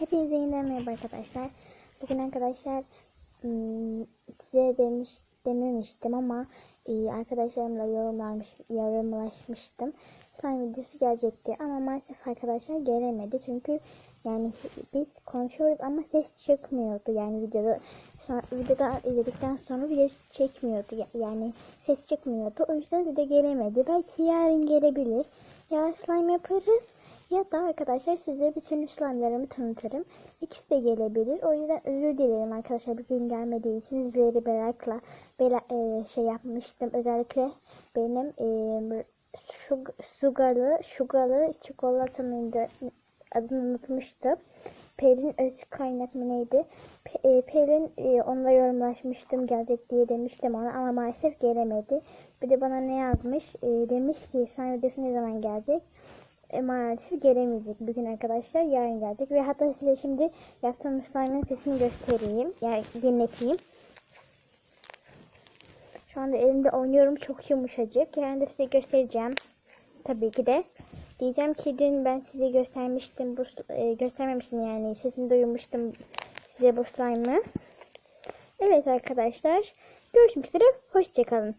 Hepinize yeniden merhaba arkadaşlar. Bugün arkadaşlar ım, size demiş dememiştim ama e, arkadaşlarımla yorumlamış, yorumlaşmıştım. Slime videosu gelecekti ama maalesef arkadaşlar gelemedi. Çünkü yani biz konuşuyoruz ama ses çıkmıyordu. Yani videoda videoda izledikten sonra video çekmiyordu. Ya- Yani ses çıkmıyordu. O yüzden de gelemedi. Belki yarın gelebilir. Ya slime yaparız. Ya da arkadaşlar size bütün slime'larımı tanıtırım. İkisi de gelebilir. O yüzden özür dilerim arkadaşlar bugün gelmediği için sizleri merakla bela, e, şey yapmıştım. Özellikle benim e, sugarlı, sugarlı çikolatamın da adını unutmuştum. Pelin öz kaynak mı neydi? Pe, e, Pelin e, onunla yorumlaşmıştım gelecek diye demiştim ona ama maalesef gelemedi. Bir de bana ne yazmış? E, demiş ki sen videosu ne zaman gelecek? Maalesef gelemeyecek bugün arkadaşlar. Yarın gelecek ve hatta size şimdi yaptığım slime'ın sesini göstereyim. Yani dinleteyim. Şu anda elimde oynuyorum. Çok yumuşacık. Yarın da size göstereceğim. Tabii ki de. Diyeceğim ki dün ben size göstermiştim. Bu, e, göstermemiştim yani. Sesini duymuştum size bu slime'ı. Evet arkadaşlar. Görüşmek üzere. Hoşçakalın.